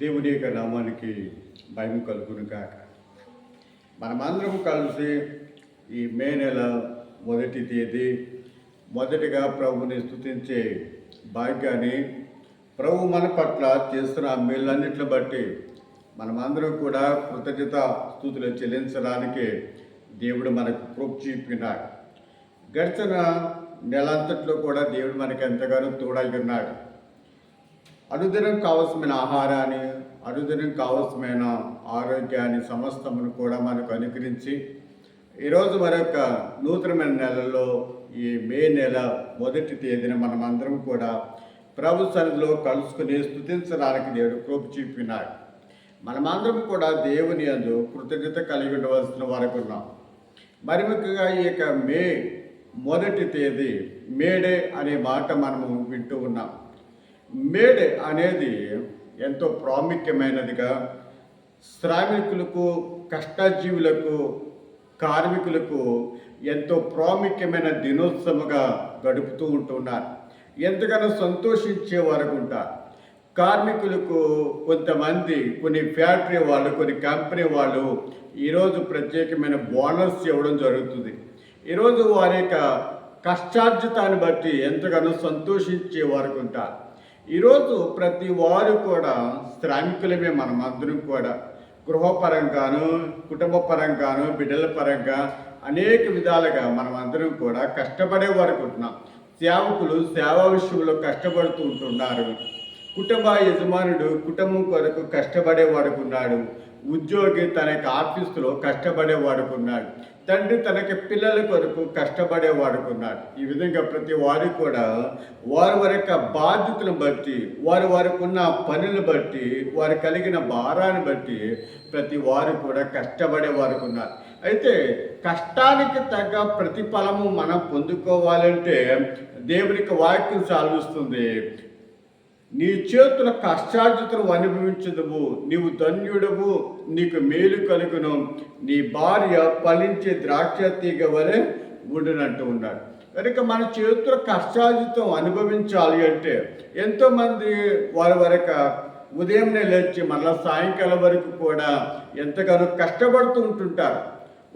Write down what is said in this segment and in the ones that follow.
దేవుని యొక్క నామానికి భయం కలుగును కాక మనమందరం కలిసి ఈ మే నెల మొదటి తేదీ మొదటిగా ప్రభుని స్తుతించే భాగ్యాన్ని ప్రభు మన పట్ల చేస్తున్న మేలన్నిటిని బట్టి మనమందరం కూడా కృతజ్ఞత స్థుతులు చెల్లించడానికి దేవుడు మనకు కృప చూపినాడు. గడిచిన నెలంతట్లో కూడా దేవుడు మనకి ఎంతగానో తోడై ఉన్నాడు. అనుదినం కావలసిన ఆహారాన్ని అనుదినం కావలసిన ఆరోగ్యాన్ని సమస్తమును కూడా మనకు అనుగ్రహించి ఈరోజు మరొక నూతనమైన నెలలో ఈ మే నెల మొదటి తేదీన మనమందరం కూడా ప్రభు సన్నిధిలో కలుసుకుని స్థుతించడానికి దేవుడు కృప చూపినాడు. మనమందరం కూడా దేవుని అందు కృతజ్ఞత కలిగి ఉండవలసిన వరకు ఉన్నాం. మరి ముఖ్యంగా ఈ యొక్క మే మొదటి తేదీ మేడే అనే మాట మనము వింటూ ఉన్నాం. మేడే అనేది ఎంతో ప్రాముఖ్యమైనదిగా శ్రామికులకు కష్టజీవులకు కార్మికులకు ఎంతో ప్రాముఖ్యమైన దినోత్సవంగా గడుపుతూ ఉంటున్నారు. ఎంతగానో సంతోషించే వరకు ఉంటారు. కార్మికులకు కొంతమంది కొన్ని ఫ్యాక్టరీ వాళ్ళు కొన్ని కంపెనీ వాళ్ళు ఈరోజు ప్రత్యేకమైన బోనస్ ఇవ్వడం జరుగుతుంది. ఈరోజు వారి యొక్క కష్టార్జితాన్ని బట్టి ఎంతగానో సంతోషించే వరకు ఉంటారు. ఈరోజు ప్రతి వారు కూడా శ్రామికులమే మనం అందరం కూడా. గృహపరంగాను కుటుంబ పరంగాను బిడ్డల పరంగా అనేక విధాలుగా మనం అందరం కూడా కష్టపడే వారు ఉంటున్నాం. సేవకులు సేవా విషయంలో కష్టపడుతూ ఉంటున్నారు. కుటుంబ యజమానుడు కుటుంబం కొరకు కష్టపడే వాడుకున్నాడు. ఉద్యోగి తన యొక్క ఆఫీసులో కష్టపడే వాడుకున్నాడు. తండ్రి తనకి పిల్లల కొరకు కష్టపడే వాడుకున్నాడు. ఈ విధంగా ప్రతి వారు కూడా వారి వారి యొక్క బాధ్యతను బట్టి వారి వారికి ఉన్న పనులు బట్టి వారు కలిగిన భారాన్ని బట్టి ప్రతి వారు కూడా కష్టపడే వారుకున్నారు అయితే కష్టానికి తగ్గ ప్రతిఫలము మనం పొందుకోవాలంటే దేవునికి వాక్యం సాధిస్తుంది నీ చేతుల కష్టార్జితను అనుభవించదువు నీవు ధన్యుడవు నీకు మేలు కలుగును. నీ భార్య ఫలించే ద్రాక్ష తీగ వలె ఉండునంటూ ఉన్నాడు. కనుక మన చేతుల కష్టార్జితం అనుభవించాలి అంటే ఎంతోమంది వారి వరకు ఉదయంనే లేచి మళ్ళీ సాయంకాలం వరకు కూడా ఎంతగానో కష్టపడుతూ ఉంటుంటారు.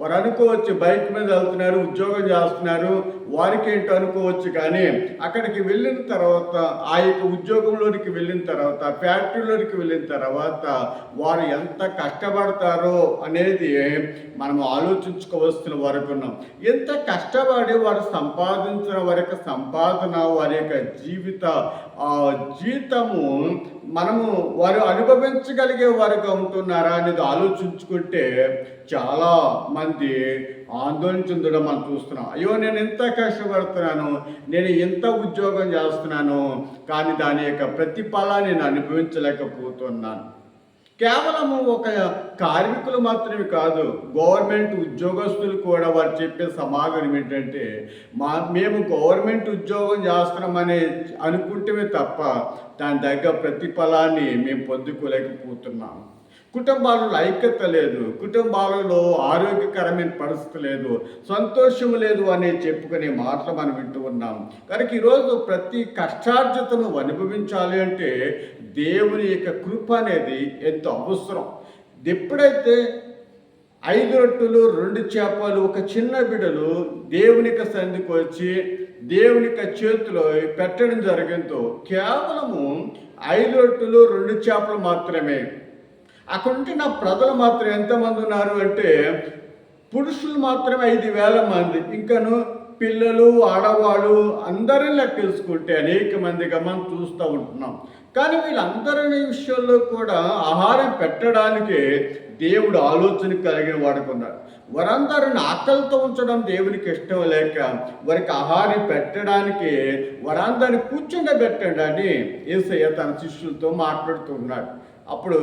వారు అనుకోవచ్చు బైక్ మీద వెళ్తున్నారు ఉద్యోగం చేస్తున్నారు వారికేంటో అనుకోవచ్చు కానీ అక్కడికి వెళ్ళిన తర్వాత ఆ యొక్క ఉద్యోగంలోనికి వెళ్ళిన తర్వాత ఫ్యాక్టరీలోనికి వెళ్ళిన తర్వాత వారు ఎంత కష్టపడతారో అనేది మనం ఆలోచించుకోవలసిన వరకు ఉన్నాం. ఎంత కష్టపడి వారు సంపాదించిన వారి యొక్క సంపాదన వారి యొక్క జీవిత జీతము మనము వారు అనుభవించగలిగే వారుగా ఉంటున్నారా అనేది ఆలోచించుకుంటే చాలా మంది ఆందోళన చెందడం మనం చూస్తున్నాం. అయ్యో నేను ఎంత కష్టపడుతున్నాను నేను ఎంత ఉద్యోగం చేస్తున్నాను కానీ దాని యొక్క ప్రతిఫలాన్ని నేను అనుభవించలేకపోతున్నాను. కేవలము ఒక కార్మికులు మాత్రమే కాదు గవర్నమెంట్ ఉద్యోగస్తులు కూడా వారు చెప్పే సమాధానం ఏంటంటే మా మేము గవర్నమెంట్ ఉద్యోగం చేస్తున్నామని అనుకుంటేమే తప్ప దాని దగ్గర ప్రతిఫలాన్ని మేము పొందుకోలేకపోతున్నాము కుటుంబాలలో ఐక్యత లేదు కుటుంబాలలో ఆరోగ్యకరమైన పరిస్థితి లేదు సంతోషం లేదు అని చెప్పుకునే మాటలు మనం వింటూ ఉన్నాం. కనుక ఈరోజు ప్రతి కష్టార్జితను అనుభవించాలి అంటే దేవుని యొక్క కృప అనేది ఎంతో అవసరం. ఎప్పుడైతే ఐదు రొట్టెలు రెండు చేపలు ఒక చిన్న బిడలు దేవునికి సంధికి వచ్చి దేవునికి చేతిలో పెట్టడం జరిగిందో కేవలము ఐదు రొట్టెలు రెండు చేపలు మాత్రమే. అక్కడుంటే నా ప్రజలు మాత్రం ఎంతమంది ఉన్నారు అంటే పురుషులు మాత్రమే ఐదు వేల మంది. ఇంకాను పిల్లలు ఆడవాళ్ళు అందరిని లెక్కేసుకుంటే అనేక మందిగా మనం చూస్తూ ఉంటున్నాం. కానీ వీళ్ళందరి విషయంలో కూడా ఆహారం పెట్టడానికి దేవుడు ఆలోచన కలిగిన వాడుకున్నారు వారందరిని ఆకలితో ఉంచడం దేవునికి ఇష్టం లేక వారికి ఆహారం పెట్టడానికి వారందరిని కూర్చుండబెట్టండి అని ఏసయ్య తన శిష్యులతో మాట్లాడుతూ ఉన్నాడు. అప్పుడు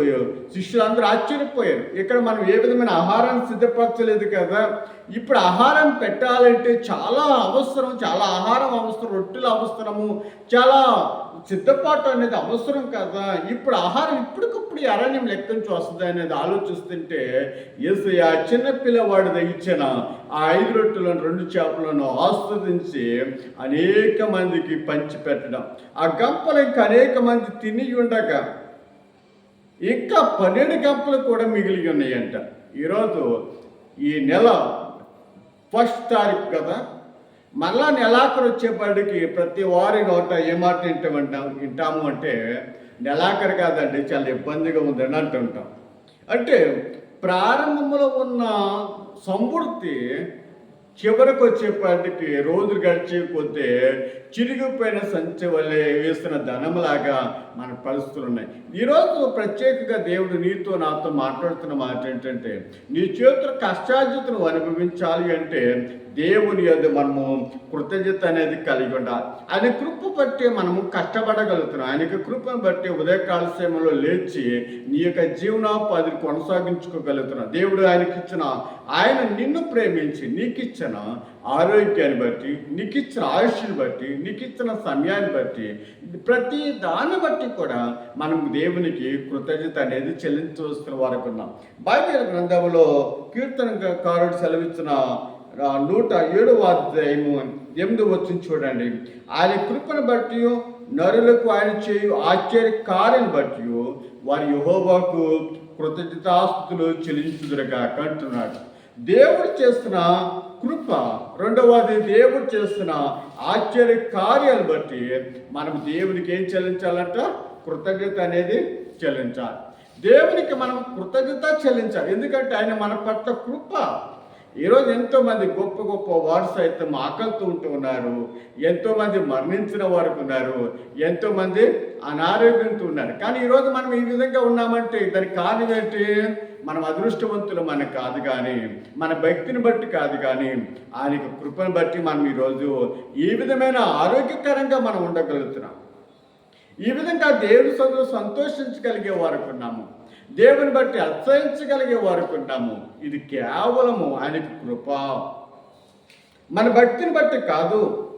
శిష్యులందరూ ఆశ్చర్యపోయారు. ఇక్కడ మనం ఏ విధమైన ఆహారాన్ని సిద్ధపరచలేదు కదా? ఇప్పుడు ఆహారం పెట్టాలంటే చాలా అవసరం చాలా ఆహారం అవసరం రొట్టెలు అవసరము చాలా సిద్ధపాటు అనేది అవసరం కదా? ఇప్పుడు ఆహారం ఇప్పటికప్పుడు అరణ్యం లెక్క నుంచి వస్తుంది అనేది ఆలోచిస్తుంటే ఎస్ ఆ చిన్న పిల్లవాడు ఇచ్చిన ఆ ఐదు రొట్టెలను రెండు చేపలను ఆస్వాదించి అనేక మందికి పంచి పెట్టడం ఆ గంపలు ఇంకా అనేక మంది తిని ఉండగా ఇంకా పన్నెండు కంపలు కూడా మిగిలి ఉన్నాయంట. ఈరోజు ఈ నెల ఫస్ట్ తారీఖు కదా. మళ్ళా నెలాఖరు వచ్చేపాటికి ప్రతి వారి నోట ఏమాట మాట వింటామంటాం వింటాము అంటే నెలాఖరు కాదండి చాలా ఇబ్బందిగా ఉందని అంటుంటాం. అంటే ప్రారంభంలో ఉన్న సంపూర్తి చివరకు వచ్చేపాటికి రోజులు గడిచే కొద్దే చిరిగిపోయిన సంచి వల్లే వేసిన ధనంలాగా మన పరిస్థితులు ఉన్నాయి. ఈరోజు ప్రత్యేకంగా దేవుడు నీతో నాతో మాట్లాడుతున్న మాట ఏంటంటే నీ చేతుల కష్టార్జితను అనుభవించాలి అంటే దేవుని యొద్ద మనము కృతజ్ఞత అనేది కలిగి ఉండాలి. ఆయన కృప బట్టి మనము కష్టపడగలుగుతున్నాం. ఆయనకి కృపను బట్టి ఉదయకాల సమయంలో లేచి నీ యొక్క జీవనోపాధిని కొనసాగించుకోగలుగుతున్నాం. దేవుడు ఆయనకి ఇచ్చిన ఆయన నిన్ను ప్రేమించి నీకు ఇచ్చిన ఆరోగ్యాన్ని బట్టి నీకు ఇచ్చిన ఆయుష్ని బట్టి నీకు ఇచ్చిన సమయాన్ని బట్టి ప్రతి దాన్ని బట్టి కూడా మనం దేవునికి కృతజ్ఞత అనేది చెల్లించవలసిన వారికి ఉన్నాం. బైబిల్ గ్రంథంలో కీర్తన కారుడు సెలవిచ్చిన నూట ఏడవ అధ్యాయము ఎనిమిది వచ్చింది చూడండి. ఆయన కృపను బట్టి నరులకు ఆయన చేయు ఆశ్చర్య కార్యం బట్టి వారి యహోవాకు కృతజ్ఞతాస్తులు చెల్లించుదురుగా అంటున్నాడు. దేవుడు చేస్తున్న కృప రెండవది దేవుడు చేస్తున్న ఆశ్చర్య కార్యాలు బట్టి మనం దేవునికి ఏం చెల్లించాలంట? కృతజ్ఞత అనేది చెల్లించాలి. దేవునికి మనం కృతజ్ఞత చెల్లించాలి. ఎందుకంటే ఆయన మన పట్ల కృప. ఈరోజు ఎంతోమంది గొప్ప గొప్ప వారు సైతం ఆకలితో ఉంటూ ఉన్నారు ఎంతోమంది మరణించిన వారు ఉన్నారు ఎంతోమంది అనారోగ్యంతో ఉన్నారు. కానీ ఈరోజు మనం ఈ విధంగా ఉన్నామంటే దానికి కారణం ఏంటి? మనం అదృష్టవంతులు మనకు కాదు కానీ మన భక్తిని బట్టి కాదు కానీ ఆయన కృపను బట్టి మనం ఈరోజు ఈ విధమైన ఆరోగ్యకరంగా మనం ఉండగలుగుతున్నాం. ఈ విధంగా దేవుడి సంతో సంతోషించగలిగే వారికి ఉన్నాము. దేవుని బట్టి అత్సహించగలిగే వారికి ఉంటాము ఇది కేవలము ఆయనకి కృప. మన భక్తిని బట్టి కాదు.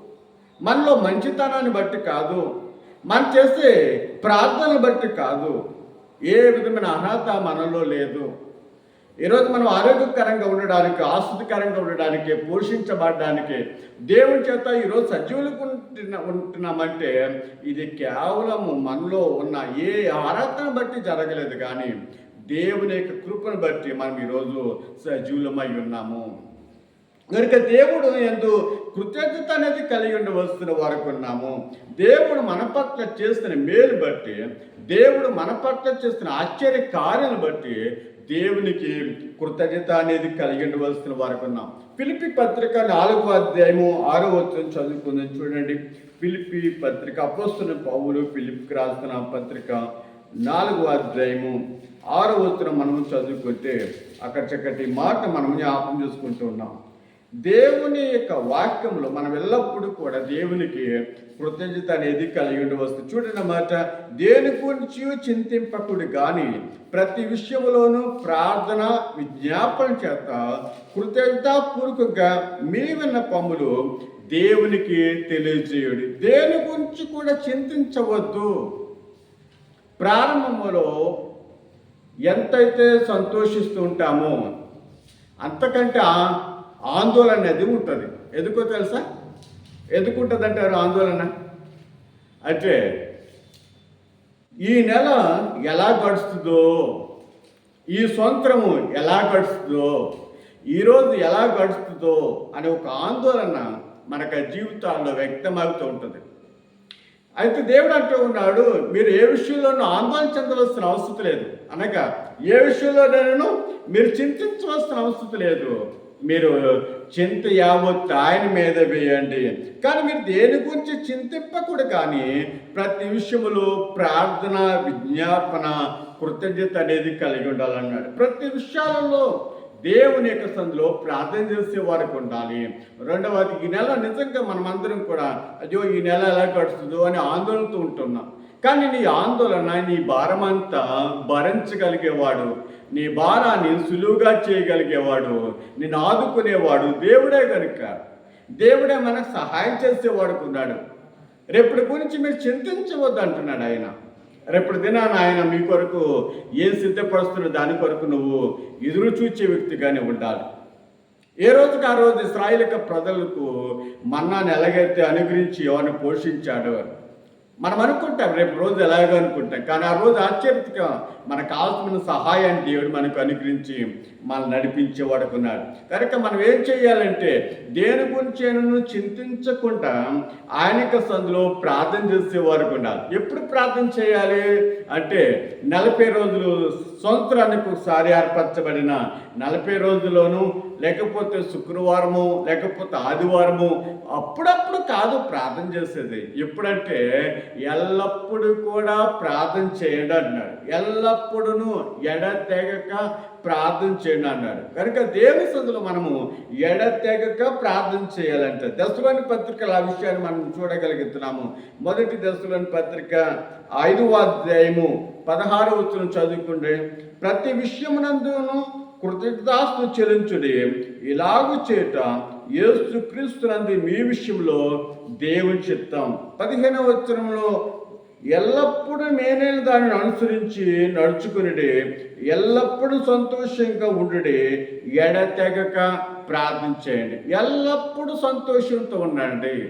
మనలో మంచితనాన్ని బట్టి కాదు. మనం చేసే ప్రార్థనలు బట్టి కాదు. ఏ విధమైన అర్హత మనలో లేదు. ఈరోజు మనం ఆరోగ్యకరంగా ఉండడానికి ఆసక్తికరంగా ఉండడానికి పోషించబడడానికి దేవుని చేత ఈరోజు సజీవులకు ఉంటున్నామంటే ఇది కేవలము మనలో ఉన్న ఏ ఆరాధన బట్టి జరగలేదు కానీ దేవుని యొక్క కృపను బట్టి మనం ఈరోజు సజీవులమై ఉన్నాము. కనుక దేవుడు ఎందు కృతజ్ఞత అనేది కలిగి ఉండవలసిన వారికి ఉన్నాము. దేవుడు మన పట్ల చేస్తున్న మేలు బట్టి దేవుడు మన పట్ల చేస్తున్న ఆశ్చర్య కార్యాలను బట్టి దేవునికి కృతజ్ఞత అనేది కలిగి ఉండవలసిన వారికి ఉన్నాం. పిలిపి పత్రిక నాలుగో అధ్యాయము ఆరో వచ్చిన చదువుకుందని చూడండి. పిలిపి పత్రిక అపోస్తున్న పౌలు పిలిపికి రాస్తున్న పత్రిక నాలుగో అధ్యాయము ఆరో వచ్చిన మనము చదువుకుంటే అక్కడ చక్కటి మాట మనం జ్ఞాపం చేసుకుంటూ ఉన్నాం. దేవుని యొక్క వాక్యంలో మనం ఎల్లప్పుడూ కూడా దేవునికి కృతజ్ఞత అనేది కలిగి ఉండవచ్చు చూడండి దేని గురించి చింతింపకుడు కానీ ప్రతి విషయంలోనూ ప్రార్థన విజ్ఞాపన చేత కృతజ్ఞతాపూర్వకంగా మీ విన్నపములు దేవునికి తెలియజేయుడి. దేని గురించి కూడా చింతించవద్దు. ప్రారంభంలో ఎంతైతే సంతోషిస్తూ ఉంటామో అంతకంటే ఆందోళన అనేది ఉంటుంది ఎందుకో తెలుసా? ఎందుకుంటుంది అంటారు ఆందోళన? అంటే ఈ నెల ఎలా గడుస్తుందో ఈ సంవత్సరము ఎలా గడుస్తుందో ఈరోజు ఎలా గడుస్తుందో అనే ఒక ఆందోళన మనకు జీవితాల్లో వ్యక్తమవుతూ ఉంటుంది. అయితే దేవుడు అంటూ ఉన్నాడు మీరు ఏ విషయంలోనూ ఆందోళన చెందవలసిన అవసరం లేదు. అనగా ఏ విషయంలోనూ మీరు చింతించవలసిన అవసరం లేదు. మీరు చింత యావత్ ఆయన మీద వేయండి. కానీ మీరు దేని గురించి చింతింపకూడదు కానీ ప్రతి విషయంలో ప్రార్థన విజ్ఞాపన కృతజ్ఞత అనేది కలిగి ఉండాలన్నాడు. ప్రతి విషయాలలో దేవుని యొక్క సందులో ప్రార్థన చేసే వారికి ఉండాలి. రెండవది ఈ నెల నిజంగా మనమందరం కూడా అయ్యో ఈ నెల ఎలా గడుస్తుందో అని ఆందోళనతో ఉంటున్నాం. కానీ నీ ఆందోళన నీ భారమంతా భరించగలిగేవాడు నీ భారాన్ని సులువుగా చేయగలిగేవాడు నిన్ను ఆదుకునేవాడు దేవుడే కనుక దేవుడే మనకు సహాయం చేసేవాడుకున్నాడు. రేపటి గురించి మీరు చింతించవద్దు అంటున్నాడు ఆయన. రేపటి దినాన ఆయన మీ కొరకు ఏం సిద్ధపరుస్తున్న దాని కొరకు నువ్వు ఎదురు చూచే వ్యక్తిగానే ఉండాలి. ఏ రోజుకి ఆ రోజు ఇస్రాయిల్ ప్రజలకు మన్నాను ఎలాగైతే అనుగ్రహించి ఎవరిని పోషించాడో మనం అనుకుంటాం రేపు రోజు ఎలాగో అనుకుంటాం. కానీ ఆ రోజు ఆశ్చర్యతగా మనకు కావాల్సిన సహాయాన్ని దేవుడు మనకు అనుగ్రహించి మనం నడిపించేవాడుకున్నాడు కనుక మనం ఏం చేయాలంటే దేని గురించి చింతించకుండా ఆయనకు సందులో ప్రార్థన చేసే ఉండాలి. ఎప్పుడు ప్రార్థన చేయాలి? అంటే నలభై రోజులు సంవత్సరానికి ఒకసారి ఏర్పరచబడిన నలభై రోజుల్లోనూ లేకపోతే శుక్రవారము లేకపోతే ఆదివారము అప్పుడప్పుడు కాదు ప్రార్థన చేసేది. ఎప్పుడంటే ఎల్లప్పుడూ కూడా ప్రార్థన చేయండి అన్నాడు. ఎల్లప్పుడూ ఎడతెగక ప్రార్థన చేయండి అన్నాడు. కనుక దేవుని సందులో మనము ఎడతెగక ప్రార్థన చేయాలంటే దశలోని పత్రికల ఆ విషయాన్ని మనం చూడగలుగుతున్నాము. మొదటి దశలోని పత్రిక ఐదవ అధ్యాయము పదహారు వచ్చిన చదువుకుంటే ప్రతి విషయమునందును కృతజ్ఞాస్తు చెల్లించుడి. ఇలాగు చేట యేసుక్రీస్తునంది మీ విషయంలో దేవుని చిత్తం. పదిహేనవ వచ్చరంలో ఎల్లప్పుడూ నేనే దానిని అనుసరించి నడుచుకునిడి. ఎల్లప్పుడూ సంతోషంగా ఉండుడి. ఎడతెగక ప్రార్థించేయండి. ఎల్లప్పుడూ సంతోషంతో ఉండండి.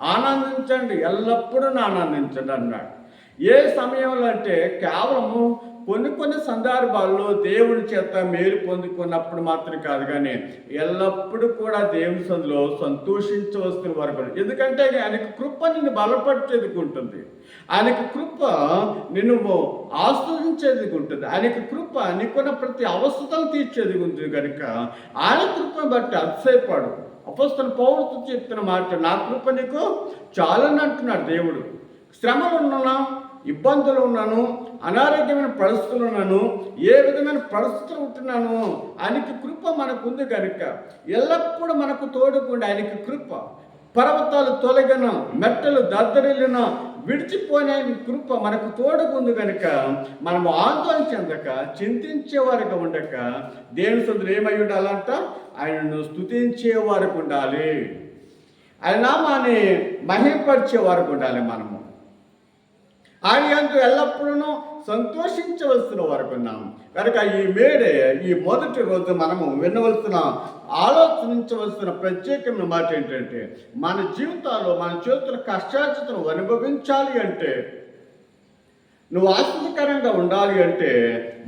ఆనందించండి. ఎల్లప్పుడూ ఆనందించండి అన్నాడు. ఏ సమయంలో అంటే కేవలము కొన్ని కొన్ని సందర్భాల్లో దేవుని చేత మేలు పొందుకున్నప్పుడు మాత్రం కాదు కానీ ఎల్లప్పుడూ కూడా దేవుని సందులో సంతోషించవలసిన వరకు ఎందుకంటే ఆయనకు కృప నిన్ను బలపరిచేది ఉంటుంది. ఆయనకు కృప నిన్ను ఆస్వాదించేది ఉంటుంది. ఆయనకు కృప నీకున్న ప్రతి అవసరం తీర్చేది ఉంటుంది. కనుక ఆయన కృపను బట్టి అతిశయపడు. అపస్తున్న పౌరుతో చెప్తున్న మాట నా కృప నీకు చాలని అంటున్నాడు దేవుడు. శ్రమలు ఉన్నా ఇబ్బందులు ఉన్నాను? అనారోగ్యమైన పరిస్థితులు ఉన్నాను ఏ విధమైన పరిస్థితులు ఉంటున్నాను ఆయనకి కృప మనకుంది కనుక ఎల్లప్పుడూ మనకు తోడుకుండా ఆయనకి కృప. పర్వతాలు తొలగిన మెట్టలు దద్దరిల్లిన విడిచిపోయిన కృప మనకు తోడుకుంది కనుక మనం ఆందోళన చెందక చింతించేవారికి ఉండక దేవుని సొంతలు ఏమై ఉండాలంట? ఆయనను స్థుతించేవారికి ఉండాలి. ఆయన నామాన్ని మహిమపరిచే వారికి ఉండాలి మనము. ఆయన అంటూ ఎల్లప్పుడూ సంతోషించవలసిన వరకు ఉన్నాం. కనుక ఈ మేడే ఈ మొదటి రోజు మనము వినవలసిన ఆలోచించవలసిన ప్రత్యేకమైన మాట ఏంటంటే మన జీవితాల్లో మన చేతుల కష్టాచితను అనుభవించాలి అంటే నువ్వు ఆశ్చర్యకరంగా ఉండాలి అంటే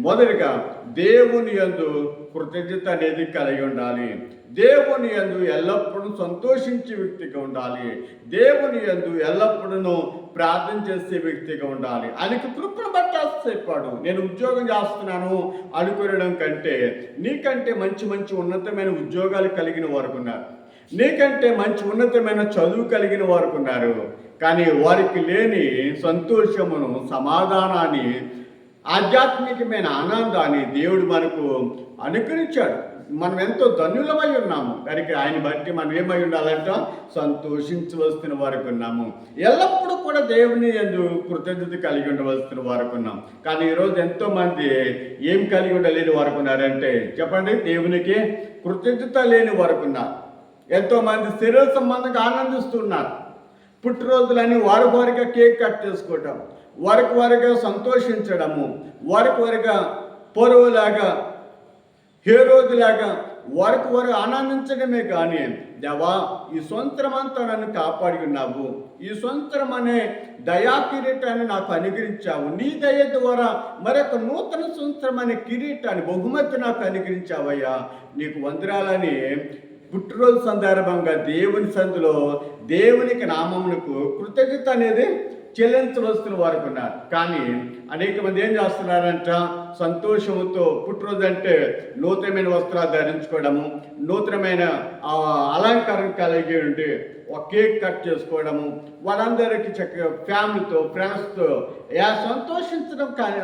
మొదటిగా దేవుని యందు కృతజ్ఞత అనేది కలిగి ఉండాలి. దేవుని యందు ఎల్లప్పుడూ సంతోషించే వ్యక్తిగా ఉండాలి. దేవుని యందు ఎల్లప్పుడూ ప్రార్థన చేసే వ్యక్తిగా ఉండాలి. ఆయనకు తృప్తిని బట్ట చెప్పాడు. నేను ఉద్యోగం చేస్తున్నాను అనుకునడం కంటే నీకంటే మంచి మంచి ఉన్నతమైన ఉద్యోగాలు కలిగిన వారు ఉన్నారు. నీకంటే మంచి ఉన్నతమైన చదువు కలిగిన వారు ఉన్నారు. కానీ వారికి లేని సంతోషమును సమాధానాన్ని ఆధ్యాత్మికమైన ఆనందాన్ని దేవుడు మనకు అనుకరించాడు మనం ఎంతో ధన్యులమై ఉన్నాము. కనుక ఆయన బట్టి మనం ఏమై ఉండాలంట? సంతోషించవలసిన వారికి ఉన్నాము. ఎల్లప్పుడూ కూడా దేవుని ఎందు కృతజ్ఞత కలిగి ఉండవలసిన వారికి ఉన్నాం. కానీ ఈరోజు ఎంతో మంది ఏం కలిగి ఉండలేని వారికి ఉన్నారంటే చెప్పండి దేవునికి కృతజ్ఞత లేని వారికి ఉన్నారు. ఎంతో మంది శరీర సంబంధంగా ఆనందిస్తున్నారు. పుట్టినరోజులని వారి వారిగా కేక్ కట్ చేసుకోవటం వారికి వారిగా సంతోషించడము వారికి వారిగా పొరువులాగా హీరోజులాగా వరకు వారు ఆనందించడమే కానీ దేవా ఈ సంవత్సరం అంతా నన్ను కాపాడి ఉన్నావు. ఈ సంవత్సరం అనే దయా కిరీటాన్ని నాకు అనుగ్రహించావు. నీ దయ ద్వారా మరొక నూతన సంవత్సరం అనే కిరీటాన్ని బహుమతి నాకు అనుగ్రహించావయ్యా. నీకు వందరాలని పుట్టినరోజు సందర్భంగా దేవుని సందులో దేవునికి నామమునకు కృతజ్ఞత అనేది చెల్లించవలసిన వారికి ఉన్నారు. కానీ అనేక మంది ఏం చేస్తున్నారంట? సంతోషంతో పుట్టినరోజు అంటే నూతనమైన వస్త్రాలు ధరించుకోవడము నూతనమైన అలంకారం కలిగి ఉండి ఒక కేక్ కట్ చేసుకోవడము వాళ్ళందరికీ చక్కగా ఫ్యామిలీతో ఫ్రెండ్స్తో యా సంతోషించడం కానీ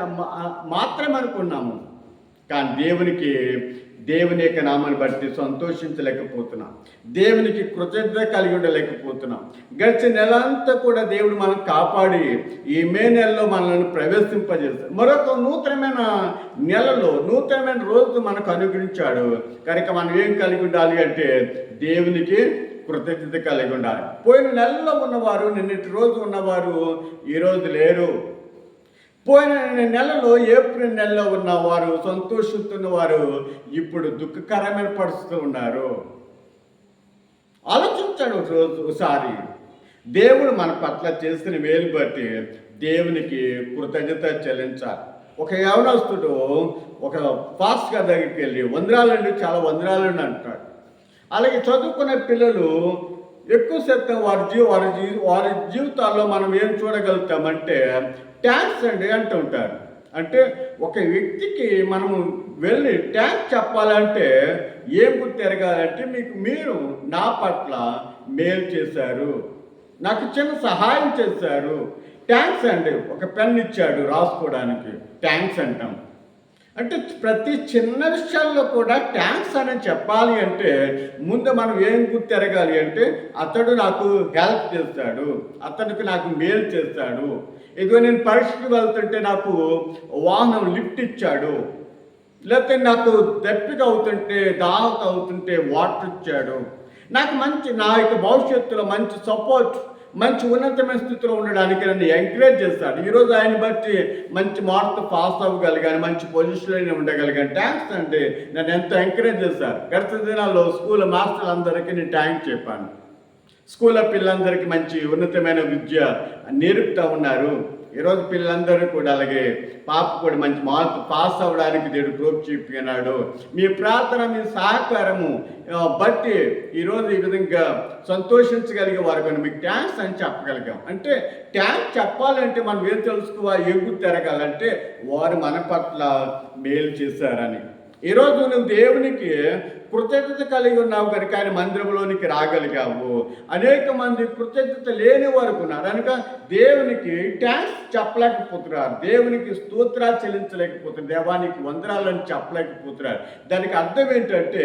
మాత్రమే అనుకున్నాము. కానీ దేవునికి దేవుని యొక్క నామాన్ని బట్టి సంతోషించలేకపోతున్నాం. దేవునికి కృతజ్ఞత కలిగి ఉండలేకపోతున్నాం. గడిచిన నెల అంతా కూడా దేవుడు మనం కాపాడి ఈ మే నెలలో మనల్ని ప్రవేశింపజేస్తాడు. మరొక నూతనమైన నెలలో నూతనమైన రోజు మనకు అనుగ్రహించాడు. కనుక మనం ఏం కలిగి ఉండాలి అంటే దేవునికి కృతజ్ఞత కలిగి ఉండాలి. పోయిన నెలలో ఉన్నవారు నిన్నటి రోజు ఉన్నవారు ఈరోజు లేరు. పోయిన నెలలో ఏప్రిల్ నెలలో ఉన్నవారు సంతోషిస్తున్న వారు ఇప్పుడు దుఃఖకరమైన పరిస్థితులు ఉన్నారు. ఆలోచించాడు ఒకసారి. దేవుడు మన పట్ల చేసిన వేలు బట్టి దేవునికి కృతజ్ఞత చెల్లించాలి. ఒక యవనస్తుడు ఒక ఫాస్ట్గా దగ్గరికి వెళ్ళి వందరాలండి చాలా వందరాలండి అంటాడు. అలాగే చదువుకునే పిల్లలు ఎక్కువ శాతం వారి జీవ వారి జీ వారి జీవితాల్లో మనం ఏం చూడగలుగుతామంటే ట్యాంక్స్ అండి అంటుంటారు అంటే ఒక వ్యక్తికి మనము వెళ్ళి ట్యాక్స్ చెప్పాలంటే ఏం తిరగాలంటే మీకు మీరు నా పట్ల మేలు చేశారు నాకు చిన్న సహాయం చేశారు. ట్యాంక్స్ అండి ఒక పెన్ ఇచ్చాడు రాసుకోవడానికి. ట్యాంక్స్ అంటాం. అంటే ప్రతి చిన్న విషయాల్లో కూడా ట్యాంక్స్ అని చెప్పాలి అంటే ముందు మనం ఏం గుర్తెరగాలి అంటే అతడు నాకు హెల్ప్ చేస్తాడు అతడికి నాకు మేలు చేస్తాడు. ఇదిగో నేను పరీక్షకి వెళ్తుంటే నాకు వాహనం లిఫ్ట్ ఇచ్చాడు. లేకపోతే నాకు దప్పిక అవుతుంటే దాహత అవుతుంటే వాటర్ ఇచ్చాడు. నాకు మంచి నా యొక్క భవిష్యత్తులో మంచి సపోర్ట్ మంచి ఉన్నతమైన స్థితిలో ఉండడానికి నన్ను ఎంకరేజ్ చేస్తాడు ఈరోజు ఆయన బట్టి మంచి మార్క్ పాస్ అవ్వగలిగాను మంచి పొజిషన్లో ఉండగలిగాను. థ్యాంక్స్ అంటే నన్ను ఎంతో ఎంకరేజ్ చేశారు. గత దినాల్లో స్కూల్ మాస్టర్లు అందరికీ నేను థ్యాంక్స్ చెప్పాను. స్కూల్లో పిల్లలందరికీ మంచి ఉన్నతమైన విద్య నేర్పుతూ ఉన్నారు. ఈరోజు పిల్లలందరూ కూడా అలాగే పాప కూడా మంచి మార్క్ పాస్ అవ్వడానికి దేవుడు ప్రోప్ చెప్పినాడు మీ ప్రార్థన మీ సహకారము బట్టి ఈరోజు ఈ విధంగా సంతోషించగలిగే వారు కానీ మీకు ట్యాంక్స్ అని చెప్పగలిగాం. అంటే ట్యాంక్ చెప్పాలంటే మనం ఏం తెలుసుకోవాలి? ఏం తిరగాలంటే వారు మన పట్ల మేలు చేశారని. ఈరోజు నువ్వు దేవునికి కృతజ్ఞత కలిగి ఉన్నావు కనుక ఆయన మందిరంలోనికి రాగలిగావు. అనేక మంది కృతజ్ఞత లేని వారు ఉన్నారు. కనుక దేవునికి ట్యాంక్స్ చెప్పలేకపోతున్నారు. దేవునికి స్తోత్రాలు చెల్లించలేకపోతున్నారు. దేవానికి వందరాలని చెప్పలేకపోతున్నారు. దానికి అర్థం ఏంటంటే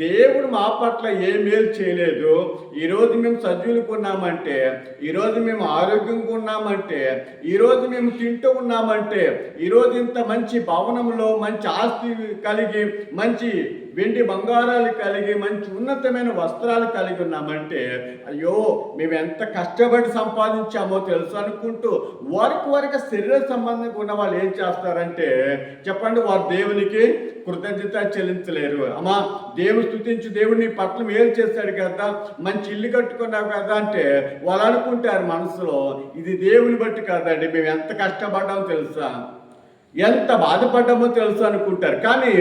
దేవుడు మా పట్ల ఏ మేలు చేయలేదు. ఈరోజు మేము సజీవులకు ఉన్నామంటే ఈరోజు మేము ఆరోగ్యంగా ఉన్నామంటే ఈరోజు మేము తింటూ ఉన్నామంటే ఈరోజు ఇంత మంచి భవనంలో మంచి ఆస్తి కలిగి మంచి వెండి బంగారాలు కలిగి మంచి ఉన్నతమైన వస్త్రాలు కలిగి ఉన్నామంటే అయ్యో మేము ఎంత కష్టపడి సంపాదించామో తెలుసు అనుకుంటూ వారికి వారికి శరీర సంబంధంగా ఉన్న వాళ్ళు ఏం చేస్తారంటే చెప్పండి వారు దేవునికి కృతజ్ఞత చెల్లించలేరు. అమ్మా దేవుడు స్థుతించి దేవుడిని పట్ల మేలు చేస్తాడు కదా మంచి ఇల్లు కట్టుకున్నావు కదా అంటే వాళ్ళు అనుకుంటారు మనసులో ఇది దేవుని బట్టి కాదండి మేము ఎంత కష్టపడ్డామో తెలుసా? ఎంత బాధపడ్డామో తెలుసు అనుకుంటారు. కానీ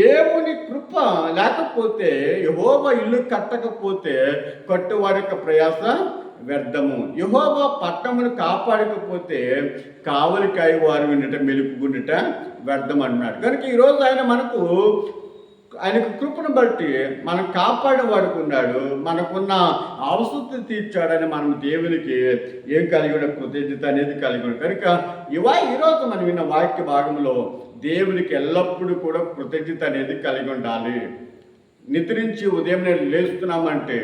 దేవుని కృప లేకపోతే యహోవ ఇల్లు కట్టకపోతే కట్టువాడి యొక్క ప్రయాస వ్యర్థము. యహోవ పట్టమును కాపాడకపోతే కావలికాయ వారు వినట మెలుపుకుండట వ్యర్థం అన్నాడు. కనుక ఈరోజు ఆయన మనకు ఆయనకు కృపను బట్టి మనం కాపాడి వాడుకున్నాడు మనకున్న అవసరం తీర్చాడని మనం దేవునికి ఏం కలిగి ఉన్న కృతజ్ఞత అనేది కలిగి ఉన్నాం కనుక ఇవా ఈరోజు మనం విన్న వాక్య భాగంలో దేవునికి ఎల్లప్పుడూ కూడా కృతజ్ఞత అనేది కలిగి ఉండాలి. నిద్రించి ఉదయం నేను లేస్తున్నామంటే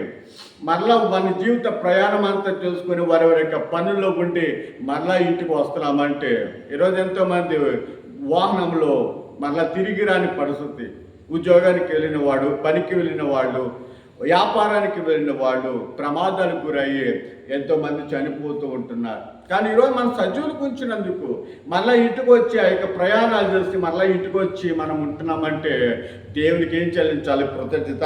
మరలా మన జీవిత ప్రయాణం అంతా చూసుకొని వారి వారి యొక్క పనుల్లో ఉండి మరలా ఇంటికి వస్తున్నామంటే ఈరోజు ఎంతోమంది వాహనంలో మరలా తిరిగి రాని పరిస్థితి. ఉద్యోగానికి వెళ్ళిన వాడు పనికి వెళ్ళిన వాళ్ళు వ్యాపారానికి వెళ్ళిన వాళ్ళు ప్రమాదాలకు గురయ్యి ఎంతోమంది చనిపోతూ ఉంటున్నారు. కానీ ఈరోజు మనం సజీవులకు ఉంచినందుకు మళ్ళీ ఇంటికి వచ్చి ఆ యొక్క ప్రయాణాలు చేసి మళ్ళీ ఇంటికి వచ్చి మనం ఉంటున్నామంటే దేవునికి ఏం చెల్లించాలి? కృతజ్ఞత.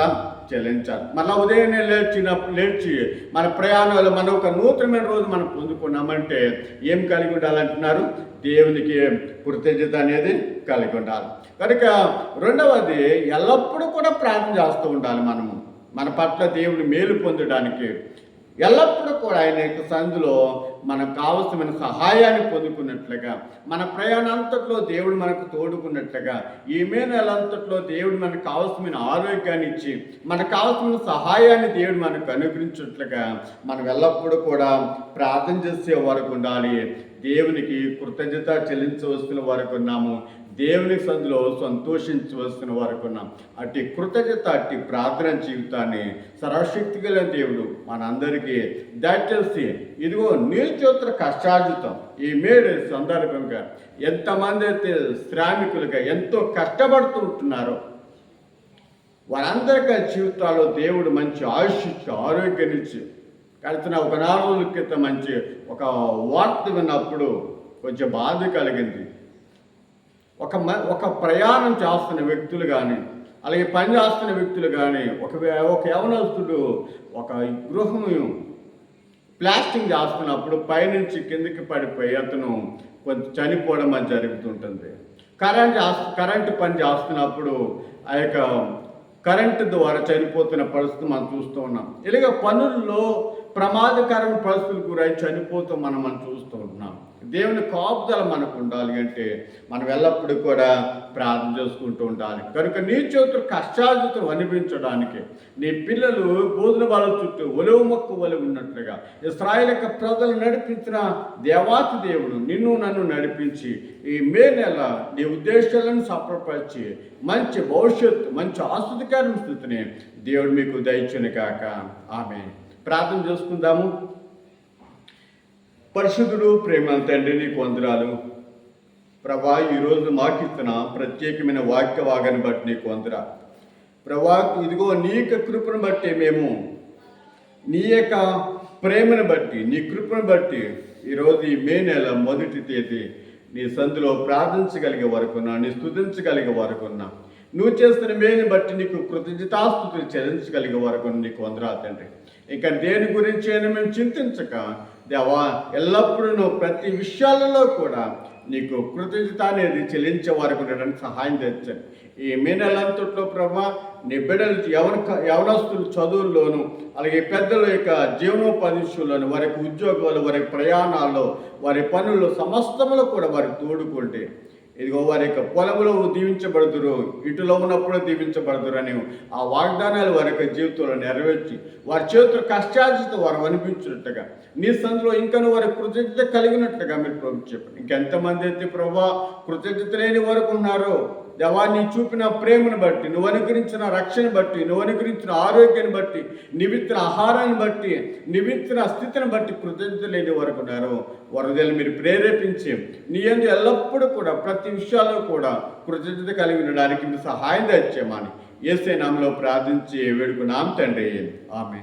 చెల్లించాలి. మళ్ళీ ఉదయాన్నే లేచినప్పుడు లేచి మన ప్రయాణాలు మనం ఒక నూతనమైన రోజు మనం పొందుకున్నామంటే ఏం కలిగి ఉండాలంటున్నారు? దేవునికి కృతజ్ఞత అనేది కలిగి ఉండాలి. కనుక రెండవది ఎల్లప్పుడూ కూడా ప్రార్థన చేస్తూ ఉండాలి మనము. మన పట్ల దేవుని మేలు పొందడానికి ఎల్లప్పుడూ కూడా ఆయన యొక్క సందులో మనకు కావలసిన సహాయాన్ని పొందుకున్నట్లుగా మన ప్రయాణంతట్లో దేవుడు మనకు తోడుకున్నట్లుగా ఈ మే నెలంతట్లో దేవుడు మనకు కావలసిన ఆరోగ్యాన్ని ఇచ్చి మనకు కావలసిన సహాయాన్ని దేవుడు మనకు అనుగ్రహించినట్లుగా మనం ఎల్లప్పుడూ కూడా ప్రార్థన చేసే వరకు ఉండాలి. దేవునికి కృతజ్ఞత చెల్లించవలసిన వరకు ఉన్నాము. దేవుని సందులో సంతోషించవలసిన వరకు ఉన్నాం. అట్టి కృతజ్ఞత అట్టి ప్రార్థన జీవితాన్ని సర్వశక్తి గల దేవుడు మనందరికీ దయచేసి ఇదిగో నీచోత్ర కష్టార్జితం ఈ మేడు సందర్భంగా ఎంతమంది అయితే శ్రామికులుగా ఎంతో కష్టపడుతూ ఉంటున్నారో వారందరికీ జీవితాల్లో దేవుడు మంచి ఆయుష్ ఇచ్చి ఇచ్చి కలిసిన ఒక నాలుగు క్రితం మంచి ఒక వార్త విన్నప్పుడు కొంచెం బాధ కలిగింది. ఒక మ ఒక ప్రయాణం చేస్తున్న వ్యక్తులు కానీ అలాగే పని చేస్తున్న వ్యక్తులు కానీ ఒక ఒక యవనస్తుడు ఒక గృహము ప్లాస్టింగ్ చేస్తున్నప్పుడు పైనుంచి కిందకి పడిపోయి అతను కొంచెం చనిపోవడం అది జరుగుతుంటుంది. కరెంట్ కరెంటు పని చేస్తున్నప్పుడు ఆ యొక్క కరెంటు ద్వారా చనిపోతున్న పరిస్థితి మనం చూస్తూ ఉన్నాం. ఇలాగ పనుల్లో ప్రమాదకరమైన పరిస్థితులు గురై చనిపోతూ మనం మనం చూస్తూ ఉంటున్నాం. దేవుని కాపుదల మనకు ఉండాలి అంటే మనం ఎల్లప్పుడూ కూడా ప్రార్థన చేసుకుంటూ ఉండాలి. కనుక నీ చేతులు కష్టాజితం అనిపించడానికి నీ పిల్లలు బోధన వాళ్ళ చుట్టూ ఒలవు మొక్క ఒలి ఉన్నట్లుగా ఇస్రాయల్ యొక్క ప్రజలు నడిపించిన దేవాతి దేవుడు నిన్ను నన్ను నడిపించి ఈ మే నెల నీ ఉద్దేశాలను సఫలపరిచి మంచి భవిష్యత్తు మంచి ఆస్వాదికరమైన స్థితిని దేవుడు మీకు దయచుని కాక ఆమె ప్రార్థన చేసుకుందాము. పరిశుద్ధుడు ప్రేమ తండ్రి నీకు వందరాలు ప్రభా ఈరోజు మాకిస్తున్న ప్రత్యేకమైన వాక్య వాగాన్ని బట్టి నీకు వందరా ప్రభా ఇదిగో నీ యొక్క కృపను బట్టి మేము నీ యొక్క ప్రేమను బట్టి నీ కృపను బట్టి ఈరోజు ఈ మే నెల మొదటి తేదీ నీ సందులో ప్రార్థించగలిగే వరకున్నా నీ స్థుతించగలిగే వరకున్నా నువ్వు చేస్తున్న మేలుని బట్టి నీకు కృతజ్ఞతాస్తుతులు చెల్లించగలిగే వరకు నీకు వందరా తండ్రి. ఇంకా దేని గురించి అయినా మేము చింతించక దేవా ఎల్లప్పుడూ నువ్వు ప్రతి విషయాలలో కూడా నీకు కృతజ్ఞత అనేది చెల్లించే వారికి ఉండడానికి సహాయం తెచ్చండి ఈ మే నెలంతట్లో ప్రభా నీ బిడ్డలు యవన యవనస్తులు చదువుల్లోను అలాగే పెద్దల యొక్క జీవనోపాధి విషయంలోను వారి ఉద్యోగాలు వారి ప్రయాణాల్లో వారి పనులు సమస్తములు కూడా వారికి తోడుకుంటే ఇదిగో వారి యొక్క పొలంలో దీవించబడుతురు ఇటులో ఉన్నప్పుడు దీవించబడుతురు అని ఆ వాగ్దానాలు వారి యొక్క జీవితంలో నెరవేర్చి వారి చేతులు కష్టార్జిత వారు అనిపించినట్టుగా నీ సందులో ఇంకను వారి కృతజ్ఞత కలిగినట్టుగా మీరు ప్రభు చెప్పండి. ఇంకెంతమంది అయితే ప్రభా కృతజ్ఞత లేని వరకు ఉన్నారో? దేవా నీ చూపిన ప్రేమను బట్టి నువ్వు అనుగ్రహించిన రక్షణ బట్టి నువ్వు అనుగ్రహించిన ఆరోగ్యాన్ని బట్టి నివిత్తిన ఆహారాన్ని బట్టి నివిత్తిన స్థితిని బట్టి కృతజ్ఞత లేని వరకు ఉన్నారు వరదలు మీరు ప్రేరేపించి నీ అందు ఎల్లప్పుడూ కూడా ప్రతి విషయాల్లో కూడా కృతజ్ఞత కలిగి ఉండడానికి మీరు సహాయం తెచ్చామని ఏసే నామలో ప్రార్థించి వేడుకున్నాం తండ్రి. ఆమె